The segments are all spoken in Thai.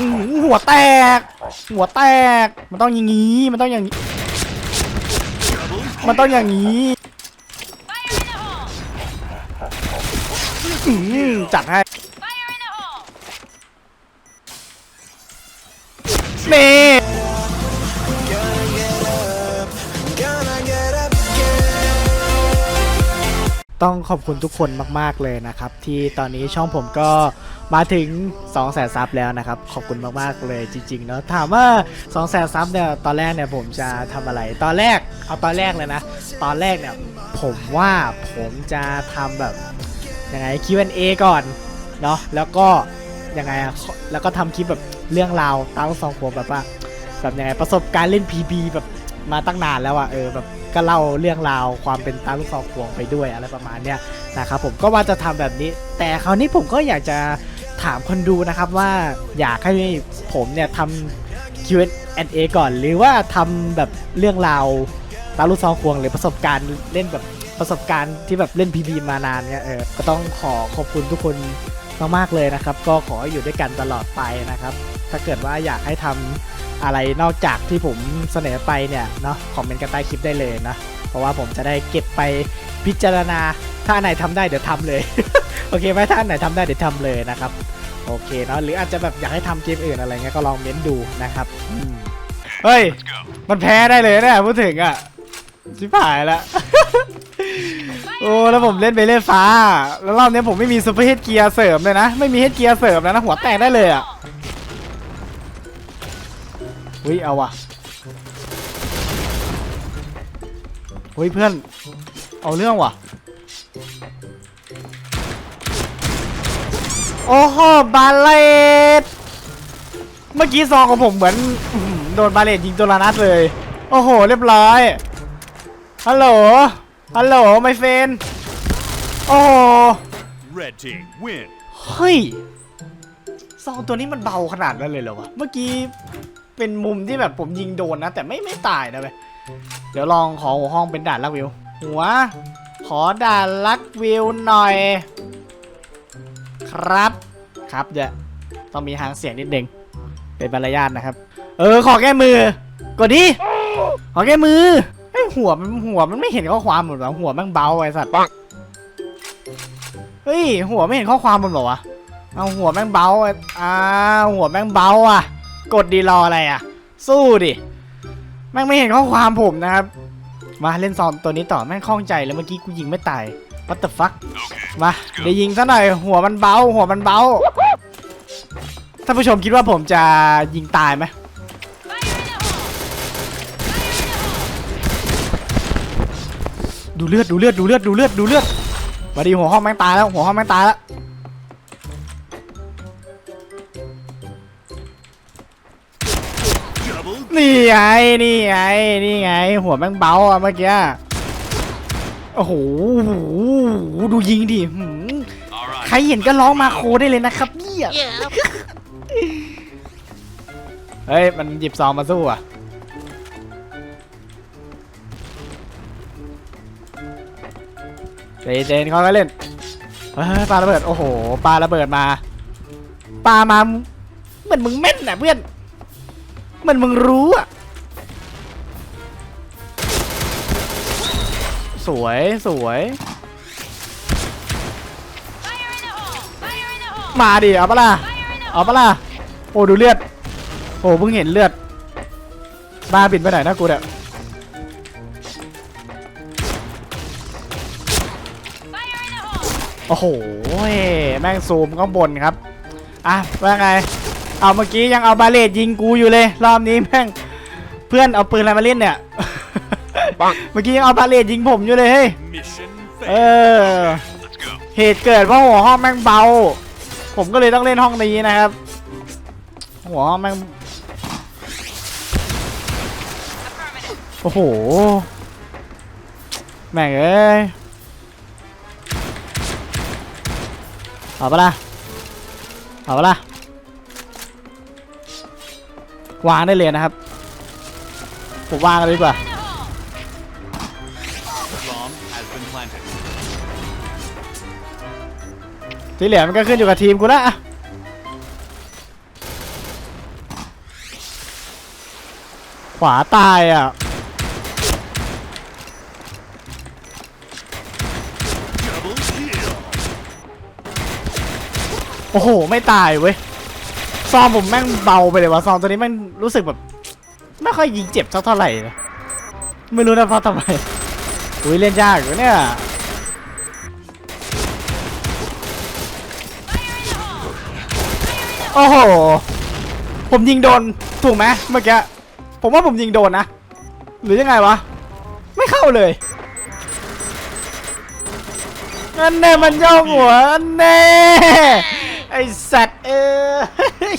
อื้อหือหัวแตก หัวแตก มันต้องอย่างนี้ มันต้องอย่างนี้ มันต้องอย่างนี้อื้อหือจัดให้นี่ต้องขอบคุณทุกคนมาก ๆ เลยนะครับ ที่ตอนนี้ช่องผมก็ มาถึง 2 0 0 0 0 0ซับแล้วนะครับ ขอบคุณมากๆเลยจริงๆเนาะถามว่า 2 0 0 0 0 0ซับเนี่ยตอนแรกเนี่ยผมจะทำอะไร ตอนแรกเอาตอนแรกเลยนะ ตอนแรกเนี่ยผมว่าผมจะทำแบบยังไง Q&A ก่อนเนาะแล้วก็ยังไงอะแล้วก็ทำคลิปแบบเรื่องราวตามสองผมแบบว่าแบบยังไงประสบการณ์เล่น PB แบบมาตั้งนานแล้วอะเออแบบก็เล่าเรื่องราวความเป็นตาลูกซองควงไปด้วยอะไรประมาณเนี้ยนะครับผมก็ว่าจะทำแบบนี้ แต่คราวนี้ผมก็อยากจะ ถามคนดูนะครับว่าอยากให้ผมเนี่ยทำ Q&A ก่อน หรือว่าทำแบบเรื่องราวตาลูกซองควงหรือประสบการณ์เล่นแบบประสบการณ์ที่แบบเล่น PB มานานเนี่ยเออก็ต้องขอขอบคุณทุกคนมากๆเลยนะครับ ก็ขออยู่ด้วยกันตลอดไปนะครับ ถ้าเกิดว่าอยากให้ทำอะไรนอกจากที่ผมเสนอไปเนี่ยเนาะคอมเมนต์กันใต้คลิปได้เลยนะ เพราะว่าผมจะได้เก็บไปพิจารณาถ้าไหนทำได้เดี๋ยวทำเลย โอเคไหมถ้าอันไหนทำได้เดี๋ยวทำเลยนะครับ โอเคเนาะหรืออาจจะแบบอยากให้ทำเกมอื่นอะไรเงี้ยก็ลองเม้นดูนะครับเฮ้ย มันแพ้ได้เลยเนี่ยพูดถึงอะชิบหายละโอ้แล้วผมเล่นไปเล่นฟ้า แล้วรอบนี้ผมไม่มีซูเปอร์เฮดเกียร์เสริมเลยนะ ไม่มีเฮดเกียร์เสริมแล้วนะ หัวแตกได้เลยอะอุ้ยเอาว่ะเฮ้ยเพื่อน เอาเรื่องว่ะ โอ้โหบาเลตเมื่อกี้ซองของผมเหมือนอื้อหือโดนบาเลตยิงตัวละนัดเลย โอ้โห เรียบร้อย ฮัลโหล ฮัลโหลไมเฟน โอ้โห Red team win. เฮ้ย ซองตัวนี้มันเบาขนาดนั้นเลยเหรอวะ เมื่อกี้เป็นมุมที่แบบผมยิงโดนนะ แต่ไม่ไม่ตายนะเว้ยเดี๋ยวลองขอหัวห้องเป็นด่านลักวิว หัว ขอด่านลักวิวหน่อย ครับ ครับเดี๋ยวต้องมีหางเสียงนิดนึงเป็นบรรยาทนะครับ เออขอแก้มือกดดิขอแก้มือไอยหัวมันหัวมันไม่เห็นข้อความหมดวะหัวแมันเบาไอ้สัตว์เฮ้ยหัวไม่เห็นข้อความมันเหรอวะเอาหัวแม่งเบาอะอ่าหัวแม่งเบาอะ กดดีรออะไรอะ สู้ดิ แม่งไม่เห็นข้อความผมนะครับ มาเล่นซอมตัวนี้ต่อแม่งคล่องใจแล้วเมื่อกี้กูยิงไม่ตาย what the fuck มาเดี๋ยวยิงซะหน่อยหัวมันเบาหัวมันเบาท่านผู้ชมคิดว่าผมจะยิงตายไหมดูเลือดดูเลือดดูเลือดดูเลือดดูเลือดมาดีหัวห้องแม่งตายแล้วหัวห้องแม่งตายแล้ว ไง นี่ไง นี่ไง หัวแม่งเบาอะเมื่อกี้ โอ้โห ดูยิงดิหืม All right. ใครเห็นก็ร้องมาโคได้เลยนะครับเนี่ยเฮ้ย มันหยิบซองมาสู้อะ เจเจนเขาก็เล่นเฮ้ยปาระเบิด โอ้โหปาระเบิดมาปามา เหมือนมึงแม่นน่ะเพื่อน เหมือนมึงรู้อะ สวยสวย มาดิเอาปะล่ะเอาปะล่ะโอ้ดูเลือด โอ้เพิ่งเห็นเลือดบ้าบินไปไหนนะกูเนี่ยโอ้โหแม่งซูมข้างบนครับ อะว่าไง เอาเมื่อกี้ยังเอาบาเลตยิงกูอยู่เลย รอบนี้แม่งเพื่อนเอาปืนอะไรมาเล่นเนี่ย เมื่อกี้ยังเอาบาเลตยิงผมอยู่เลยเฮ้ย Mission เอ failed. อ Let's go. เหตุเกิดเพราะหัวห้องแม่งเบา ผมก็เลยต้องเล่นห้องนี้นะครับ หัวห้องแม่งโอ้โห แม่งเอ้ยเอาปะล่ะเอาปะล่ะวางได้เลยนะครับ ผมวางกันเลยดีกว่า ที่เหลือมันก็ขึ้นอยู่กับทีมกูละขวาตายอะ โอ้โห ไม่ตายเว้ย ซองผมแม่งเบาไปเลยว่ะ ซองตัวนี้แม่งรู้สึกแบบ ไม่ค่อยยิงเจ็บสักเท่าไหร่นะไม่รู้นะเพราะทำไม อุ้ยเล่นยากอยู่เนี่ยโอ้โห ผมยิงโดน ถูกไหมเมื่อกี้ ผมว่าผมยิงโดนนะ หรือยังไงวะ ไม่เข้าเลยนั่นแน่มันย่อหัวนั่นแน่ไอสัตว์เอ้ย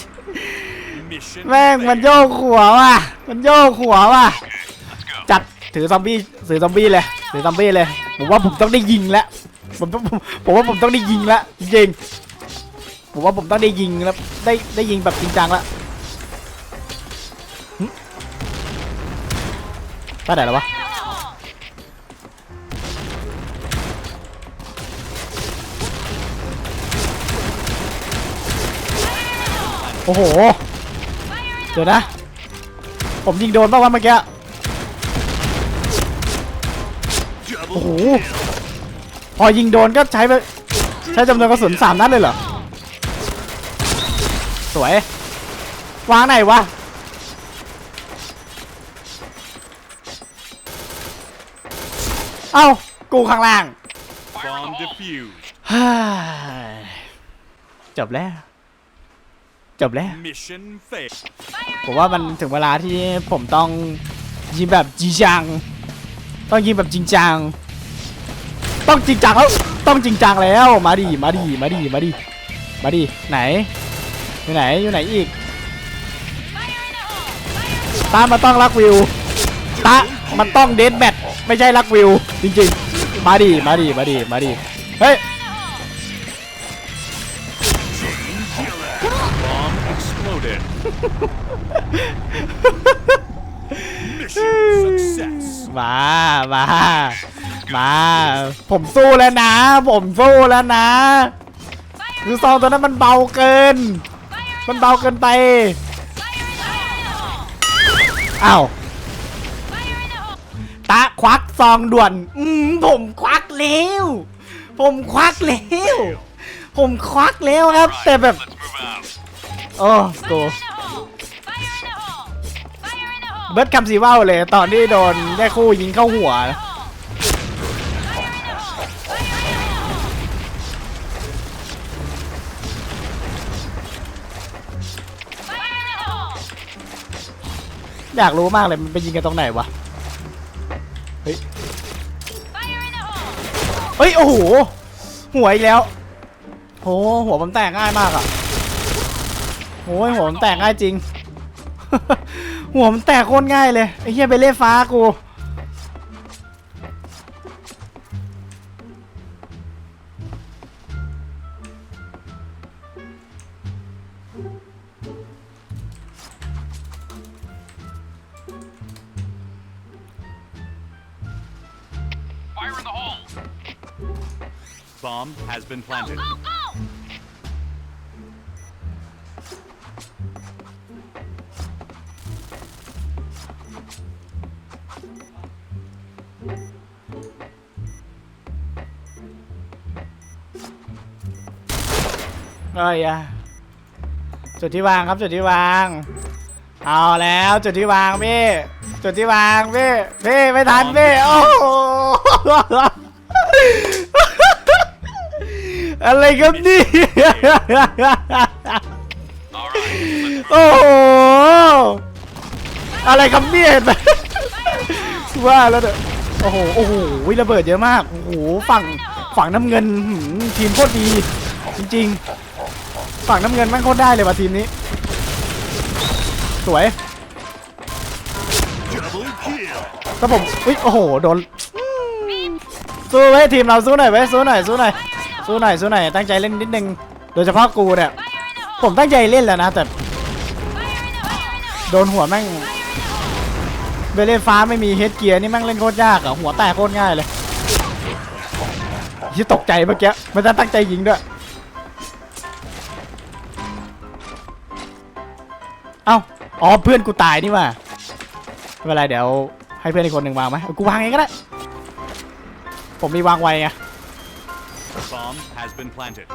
Mission แม่งมันโยกหัวว่ะ มันโยกหัวว่ะ จัด ถือซอมบี้ถือซอมบี้เลยถือซอมบี้เลยผมว่าผมต้องได้ยิงแล้วผมผมผมผมว่าผมต้องได้ยิงแล้วจริงผมว่าผมต้องได้ยิงแล้วได้ได้ยิงแบบจริงจังแล้วไปไหนแล้ววะโอ้โห เดี๋ยวนะ ผมยิงโดนป่าวะเมื่อกี้ อ้โห Double พอยิงโดนก็ใช้ไปใช้จำนวนกระสุนสามนัดเลยเหรอ สวย วางไหนวะ เอ้า กูข้างล่าง bomb defused. ฮ่าจบแล้ว จบแล้ว Mission failed. ผมว่ามันถึงเวลาที่ผมต้องยิงแบบจริงจัง ต้องยิงแบบจริงจัง ต้องจริงจังแล้วต้องจริงจังแล้วมาดิมาดิมาดิมาดิมาดิไหนอยู่ไหนอยู่ไหนอีกตามันต้องรักวิวตามันต้องเดนแบทไม่ใช่รักวิว จริงๆ มาดิมาดิมาดิมาดิเฮ้ย Bomb exploded. Mission success. มา มา มา ผมสู้แล้วนะ ผมสู้แล้วนะ คือซองตัวนั้นมันเบาเกิน มันเบาเกินไป อ้าวตาควักซองด่วน อืมผมควักแล้วผมควักแล้วผมควักแล้วครับ แต่แบบ โอ้โกเบิร์ดคำสีว่าวเลย ตอนที่โดนแย่คู่ยิงเข้าหัว อยากรู้มากเลยมันไปยิงกันตรงไหนวะ เฮ้ย เฮ้ย โอ้โห หัวอีกแล้วโหหัวผมแตกง่ายมากอะโอ้ยหัวผมแตกง่ายจริง หัวมันแตกโคตรง่ายเลยไอ้เหี้ยไปเล่ฟ้ากู been planted. เอ้ยอะจุดที่วางครับจุดที่วาง เอาแล้วจุดที่วางพี่ จุดที่วางพี่พี่ไม่ทันพี่โอ้โห อะไรครับนี่ โอ้โหอะไรครับเนี่ยเห็นไหมว่าแล้วเด้อโอ้โหโอ้โหระเบิดเยอะมาก โอ้โหฝั่งฝั่งน้ำเงินหืมทีมโคตรดี จริงๆ ฝั่งน้ำเงินแม่งโคตรได้เลยว่ะทีมนี้ สวย Double kill. ถ้าผมอุ้ยโอ้โหโดนสู้ไว้ยทีมเราสู้หน่อยไว้ยสู้หน่อยสู้หน่อย สู้หน่อยสู้หน่อยตั้งใจเล่นนิดนึง โดยเฉพาะกูเนี่ย ผมตั้งใจเล่นแล้วนะ แต่ โดนหัวแม่งเบลเล่นฟ้าไม่มีเฮดเกียร์นี่แม่งเล่นโคตรยากอะหัวแตกโคตรง่ายเลยที่ตกใจเมื่อกี้ไม่ได้ตั้งใจยิงด้วย เอ้าอ๋อเพื่อนกูตายนี่ว่าไม่เป็นไรเดี๋ยวให้เพื่อนอีกคนหนึ่งวางไหมกูวางเองก็ได้ ผมมีวางไวไง been planted.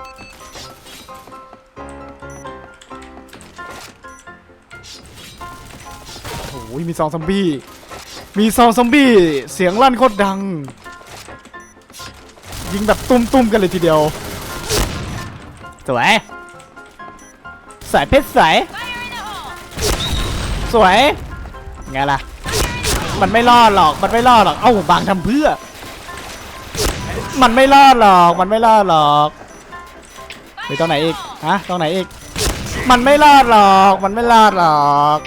โอ้ยมีซองซอมบี้ มีซองซอมบี้ เสียงลั่นโคตรดัง ยิงแบบตุ้มๆกันเลยทีเดียว สวย สายเพชรใสสวย ไงล่ะ มันไม่รอดหรอก มันไม่รอดหรอก เอ้าบางทำเพื่อ มันไม่รอดหรอก มันไม่รอดหรอกไปตรงไหนอีก ฮะตรงไหนอีก มันไม่รอดหรอก มันไม่รอดหรอก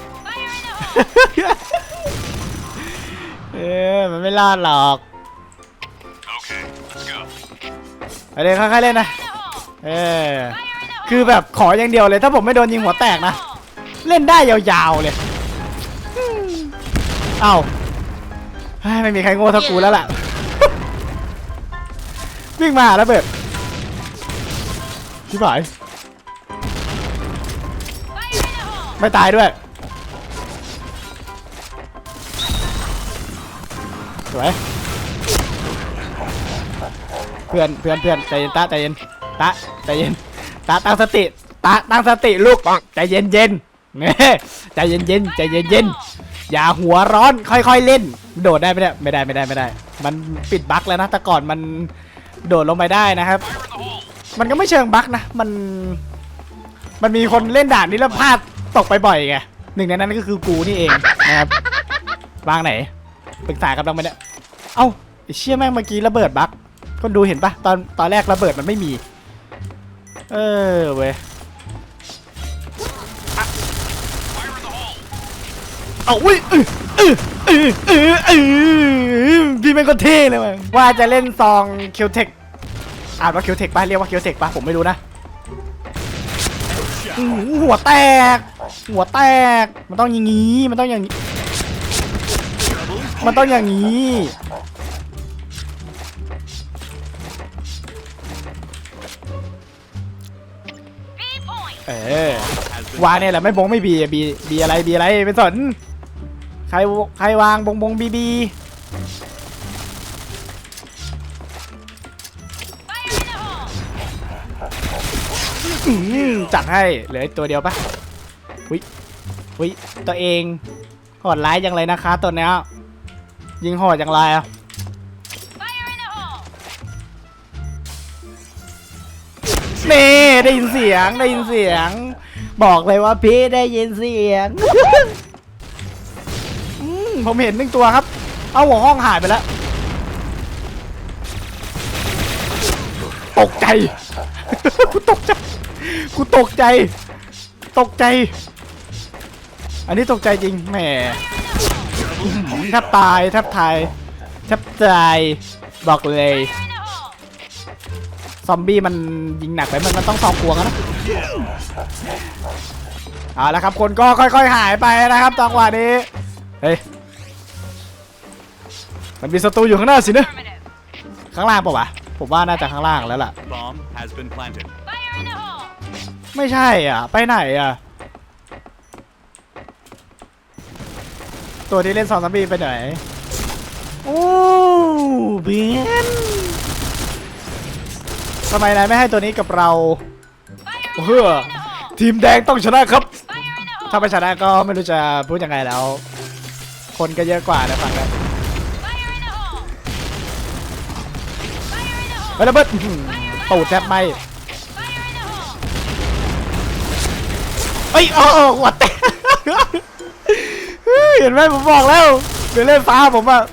เออมันไม่รอดหรอกไปเลยค่อยๆเล่นนะ เออ คือแบบขออย่างเดียวเลย ถ้าผมไม่โดนยิงหัวแตกนะ เล่นได้ยาวๆเลย เอ้าไม่มีใครโง่เท่ากูแล้วล่ะ วิ่งมาแล้วเบิดพี่บ่ายไม่ตายด้วยสวยเพื่อนเพื่อนเพื่อนใจเย็นตาใจเย็นตาใจเย็นตาตั้งสติตาตั้งสติลูกใจเย็นเย็นเนี่ยใจเย็นเย็นใจเย็นเย็นอย่าหัวร้อนค่อยๆเล่น โดดได้ไหมเนี่ยไม่ได้ไม่ได้ไม่ได้ มันปิดบั๊กแล้วนะแต่ก่อนมัน โดดลงไปได้นะครับ มันก็ไม่เชิงบั๊กนะ มัน มันมีคนเล่นด่านนี้แล้วพลาดตกไปบ่อยไงหนึ่งในนั้นก็คือกูนี่เองนะครับวางไหนปรึกษากับเราไหมเนี่ย เอ้าเชี่ยแม่งเมื่อกี้ระเบิดบั๊กคนดูเห็นปะตอนตอนแรกระเบิดมันไม่มี เออเว้ยอะเอาอุ้ย เออเออเออเออเออพี่แม่งก็เท่เลยว่ะว่าจะเล่นซองเคียวเทคอ่านว่าเคียวเทคป่ะเรียกว่าเคียวเทคป่ะผมไม่รู้นะหัวแตก หัวแตก มันต้องอย่างงี้ มันต้องอย่างนี้ มันต้องอย่างนี้ เออ Has been วาเนี่ยแหละไม่บงไม่บีบีบีอะไรบีอะไรเป็นสน ครใครวางบงบงบีบีจัดให้เหลือตัวเดียวปะวิวิตัวเองโหดร้ายจังเลยนะคะตัวเนี้ยยิงโหดจังไรอะนี่ได้ยินเสียงได้ยินเสียง บอกเลยว่าพี่ได้ยินเสียง ผมเห็นหนึ่งตัวครับ เอาหัวห้องหายไปแล้ว ตกใจ กูตกใจ กูตกใจ ตกใจ อันนี้ตกใจจริง แหม แทบตาย แทบตาย แทบตาย บอกเลย ซอมบี้มันยิงหนักไป มันมันต้องซองกวงนะเอาละครับ คนก็ค่อย ๆ หายไปนะครับจังหวะนี้ เฮ้ย มันมีศัตรูอยู่ข้างหน้าสินะข้างล่างปะวะผมว่าน่าจะข้างล่างแล้วล่ะ bomb has been planted. ไม่ใช่อะ ไปไหนอะ ตัวที่เล่นสองซัมบี้ไปไหน โอ้เบียนทำไมนายไม่ให้ตัวนี้กับเราเฮ้อทีมแดงต้องชนะครับ ถ้าไม่ชนะก็ไม่รู้จะพูดยังไงแล้ว คนก็เยอะกว่านะฝั่งนั้น ไประเบิดอื้อหือตูดแทบไหมเอ้ยโอ้โอ้หัวแตกเฮ้ยเห็นไหมผมบอกแล้วเดี๋ยวเล่นฟ้าผมอะ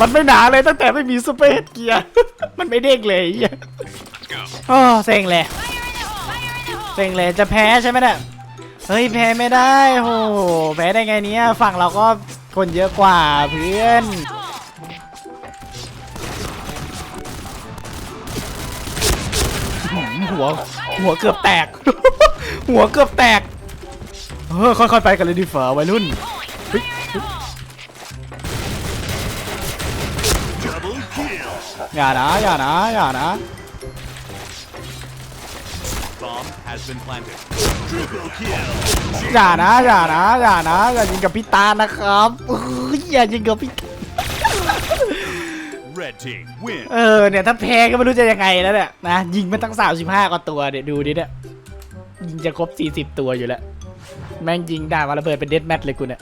มันไม่หนาเลยตั้งแต่ไม่มีสเปซเกียร์มันไม่เด้งเลยไอ้เหี้ย Let's go. โอ้เซ็งเลยเซ็งเลยจะแพ้ใช่ไหมเนี่ยเฮ้ยแพ้ไม่ได้โหแพ้ได้ไงเนี่ยฝั่งเราก็คนเยอะกว่าเพื่อน หืมหัว หัวเกือบแตก หัวเกือบแตก เออค่อยๆไปกันเลยดีฝ่าวัยรุ่น Double kill. อย่านะอย่านะอย่านะ Bomb has been planted. อย่านะอย่านะอย่านะอย่ายิงกับพี่ตานะครับเอ้ยอย่ายิงกับพี่ Red team win. เออเนี่ยถ้าแพ้ก็ไม่รู้จะยังไงแล้วเนี่ยนะยิงมาตั้ง35กว่าตัวเนี่ยดูดิเนี่ยยิงจะครบ40ตัวอยู่แล้ว แม่งยิงได้มาระเบิดเป็นเดดแมทเลยกูเนี่ย